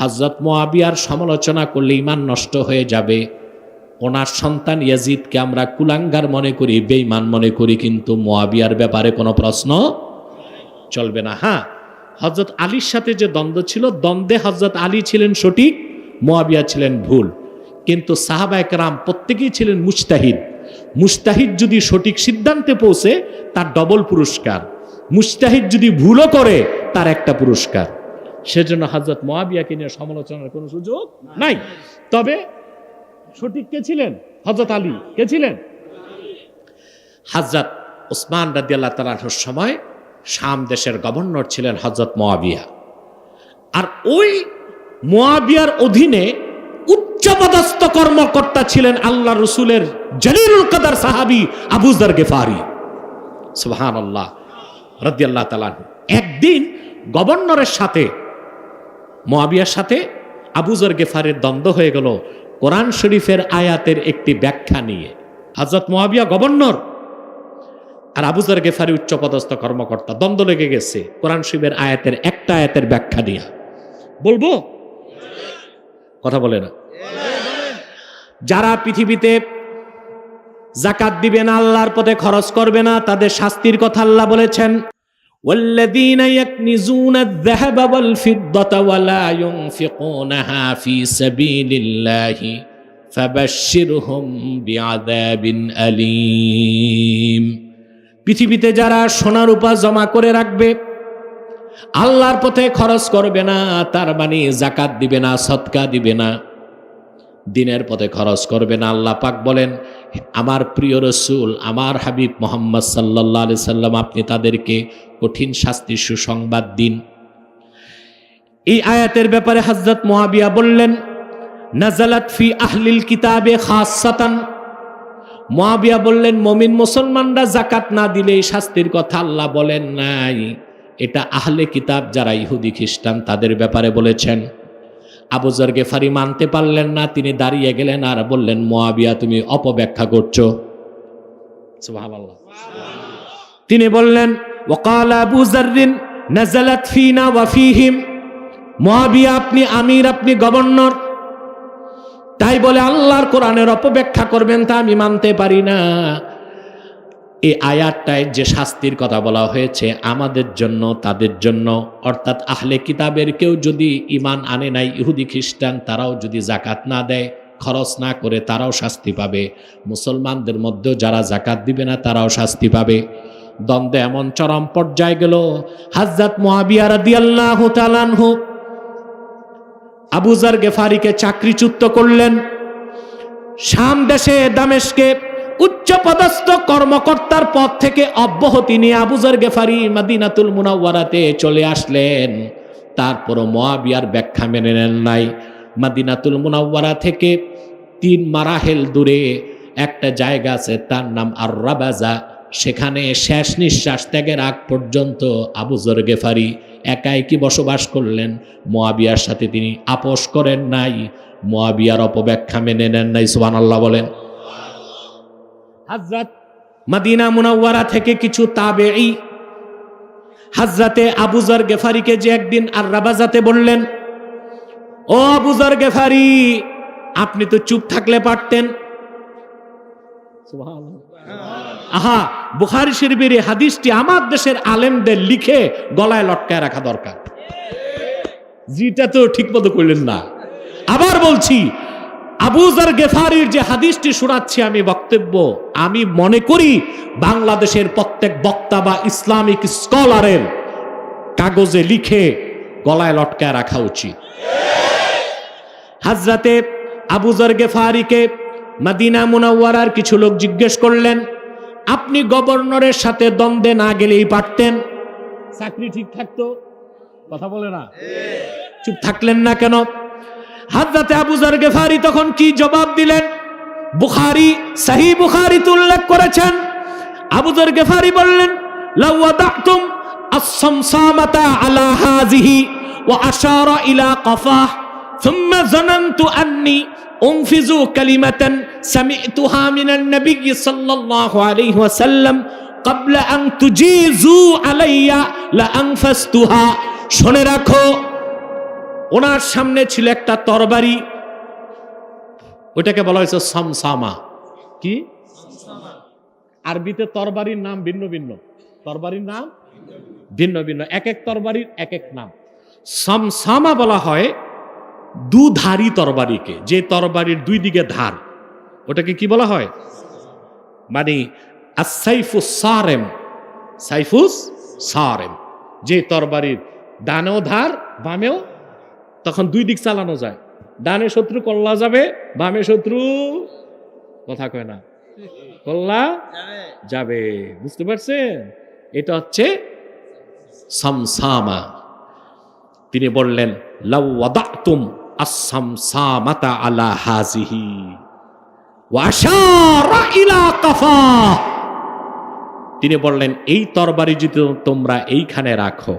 হজরত মোয়াবিয়ার সমালোচনা করলে ইমান নষ্ট হয়ে যাবে। ওনার সন্তান ইয়াজিদকে আমরা কুলাঙ্গার মনে করি, বেঈমান মনে করি, কিন্তু মোয়াবিয়ার ব্যাপারে কোনো প্রশ্ন চলবে না। হ্যাঁ হজরত আলীর সাথে যে দ্বন্দ্ব ছিল, দ্বন্দ্বে হজরত আলী ছিলেন সঠিক, মোয়াবিয়া ছিলেন ভুল। কিন্তু সাহাবা একরাম প্রত্যেকেই ছিলেন মুস্তাহিদ মুস্তাহিদ যদি সঠিক সিদ্ধান্তে পৌঁছে, তার ডবল পুরস্কার। মুস্তাহিদ যদি ভুলও করে, তার একটা পুরস্কার। সেজন্য হজরত মোয়াবিয়াকে নিয়ে সমালোচনার কোনো সুযোগ নাই। তবে সঠিক কে ছিলেন? হজরত আলী। কে ছিলেন? হজরত ওসমান রাদিয়াল্লাহ তালাহর সময় শাম দেশের গভর্নর ছিলেন হজরত মোয়াবিয়া আর ওই মোয়াবিয়ার অধীনে উচ্চপদস্থ কর্মকর্তা ছিলেন আল্লাহ রসুলের জলিলুল কাদার সাহাবি আবুজার গেফারি। সুবহান আল্লাহ রদিয়াল্লাহ তালাহ একদিন গভর্নরের সাথে মোয়াবিয়ার সাথে আবুজর গেফারের দ্বন্দ্ব হয়ে গেল কোরআন শরীফের আয়াতের একটি ব্যাখ্যা নিয়ে। হজরত মোয়াবিয়া গভর্নর আর আবুজর গেফারি উচ্চপদস্থ কর্মকর্তা, দ্বন্দ্ব লেগে গেছে কোরআন শরীফের আয়াতের একটা আয়াতের ব্যাখ্যা নিয়ে। বলব? কথা বলে না। যারা পৃথিবীতে জাকাত দিবে না, আল্লাহর পথে খরচ করবে না, তাদের শাস্তির কথা আল্লাহ বলেছেন। والذين يكنزون الذهب والفضة ولا ينفقونها في سبيل الله فبشرهم بعذاب أليم পৃথিবীতে যারা সোনা রূপা জমা করে রাখবে আল্লাহর পথে খরচ করবে না তার মানে জাকাত দিবে না সৎকা দিবে না দিনের পথে খরচ করবে না। আল্লাহ পাক বলেন, আমার প্রিয় রসুল, আমার হাবিব মোহাম্মদ সাল্লাহ আলি সাল্লাম, আপনি তাদেরকে কঠিন শাস্তির সুসংবাদ দিন। এই আয়াতের ব্যাপারে হজরত মহাবিয়া বললেন, নাজালাত ফি আহলিল কিতাবে খাস খাসাতান। মহাবিয়া বললেন, মমিন মুসলমানরা জাকাত না দিলে এই শাস্তির কথা আল্লাহ বলেন নাই। এটা আহলে কিতাব যারা ইহুদি খ্রিস্টান, তাদের ব্যাপারে বলেছেন। আবুজর গেফারি মানতে পারলেন না, তিনি দাঁড়িয়ে গেলেন আর বললেন মোয়াবিয়া তুমি অপব্যাখ্যা করছ। তিনি বললেন ওকাল আবু জাররিন নাজালাত ফিনা ওয়া ফিহিম। মোয়াবিয়া আপনি আমির, আপনি গভর্নর। তাই বলে আল্লাহর কোরআনের অপব্যাখ্যা করবেন তা আমি মানতে পারি না। এই আয়াতটায় যে শাস্তির কথা বলা হয়েছে, আমাদের জন্য, তাদের জন্য, অর্থাৎ আহলে কিতাবের কেউ যদি ইমান আনে নাই, ইহুদি খ্রিস্টান, তারাও যদি জাকাত না দেয়, খরচ না করে, তারাও শাস্তি পাবে। মুসলমানদের মধ্যেও যারা জাকাত দিবে না, তারাও শাস্তি পাবে। দ্বন্দ্বে এমন চরম পর্যায়ে গেল, হাজরাত মহাবিয়া রাদিয়াল্লাহু তাআলাহু আবুজার গেফারিকে চাকরিচ্যুত করলেন। শাম দেশে দামেশকে উচ্চপদস্থ কর্মকর্তার পদ থেকে অব্যাহতি নিয়ে আবুজার গেফারি মাদিনাতুল মুনাওয়ারাতে চলে আসলেন। তারপরও মোয়াবিয়ার ব্যাখ্যা মেনে নেন নাই। মাদিনাতুল মুনাওয়ারা থেকে তিন মারাহেল দূরে একটা জায়গা আছে, তার নাম আর রাবাজা সেখানে শেষ নিঃশ্বাস ত্যাগের আগ পর্যন্ত আবুজর গেফারি একাই কি বসবাস করলেন? মোয়াবিয়ার সাথে তিনি আপোষ করেন নাই। মোয়াবিয়ার অপব্যাখ্যা মেনে নেন নাই সুবান আল্লাহ বলেন। হাজরাত মাদিনা মুনাওয়ারা থেকে কিছু তাবেই হাজরাতে আবুজার গেফারিকে যে একদিন আর রাবাজাতে বললেন, ও আবুজার গেফারি, আপনি তো চুপ থাকলে পারতেন। আহা, বুখারি শরীফের এই হাদিসটি আমার দেশের আলেমদের লিখে গলায় লটকায় রাখা দরকার। জিটা তো ঠিক মতো করলেন না। আবার বলছি আবুজার গেফারির যে হাদিসটি শোনাচ্ছি আমি বক্তব্য, আমি মনে করি বাংলাদেশের প্রত্যেক বক্তা বা ইসলামিক স্কলারের কাগজে লিখে গলায় লটকায় রাখা উচিত। হাজরাতে আবুজার গেফারিকে মাদিনা মুনাওয়ারার কিছু লোক জিজ্ঞেস করলেন, আপনি গভর্নরের সাথে দ্বন্দ্বে না গেলেই পারতেন? চাকরি ঠিক থাকতো? কথা বলে না? চুপ থাকলেন না কেন? হাজরাতে আবুজার গেফারি তখন কি জবাব দিলেন বুখারি সাহি বুখারি উল্লেখ করেছেন আবুজার গেফারি বললেন লাউয়াদাতুম আসসামসামাতা আলা হাজিহি ওয়া আশারা ইলা কফাহ ثم ظننت أني أنفذ كلمة سمعتها من النبي صلى الله عليه وسلم قبل أن تجيزوا علي لأنفستها শুনে রাখো ওনার সামনে ছিল একটা তরবারি। ওইটাকে বলা হয়েছে সমসামা। কি? আরবিতে তরবারির নাম ভিন্ন ভিন্ন। তরবারির নাম ভিন্ন ভিন্ন। এক এক তরবারির এক এক নাম। সমসামা বলা হয় দুধারি তরবারিকে, যে তরবারির দুই দিকে ধার। ওটাকে কি বলা হয়? মানে আসাইফুস সারেম। সাইফুস সারেম। যে তরবারির ডানেও ধার, বামেও তখন দুই দিক চালানো যায়। ডানে শত্রু কল্লা যাবে, বামে শত্রু কথা কয় না। কল্লা যাবে। বুঝতে পারছেন? এটা হচ্ছে সামসামা। তিনি বললেন লাউয়াদাতুম আসামসামাতা আলা হাজিহি ওয়াশারা ইলা কাফা। তিনি বললেন, এই তরবারি যদি তোমরা এইখানে রাখো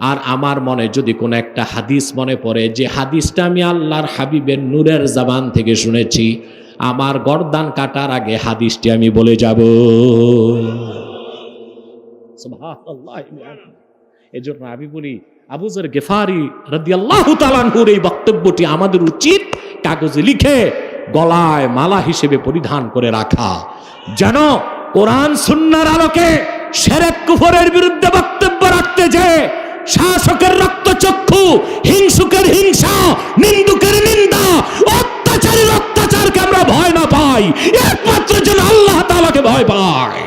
আর আমার মনে যদি কোনো একটা হাদিস মনে পড়ে যে হাদিসটা আমি আল্লাহর হাবিবের নূরের জাবান থেকে শুনেছি, আমার গরদান কাটার আগে হাদিসটি আমি বলে যাব। এজন্য আমি বলি আবুজর গেফারি রাদি আল্লাহ তালানহুর এই বক্তব্যটি আমাদের উচিত কাগজে লিখে, গলায় মালা হিসেবে পরিধান করে রাখা। যেন কোরআন সুন্নার আলোকে সেরেক কুফরের বিরুদ্ধে বক্তব্য রাখতে শাসকের রক্তচক্ষু, হিংসুকের হিংসা, নিন্দুকের নিন্দা, অত্যাচারের অত্যাচারকে আমরা ভয় না পাই। একমাত্র যেন আল্লাহ তালাকে ভয় পায়।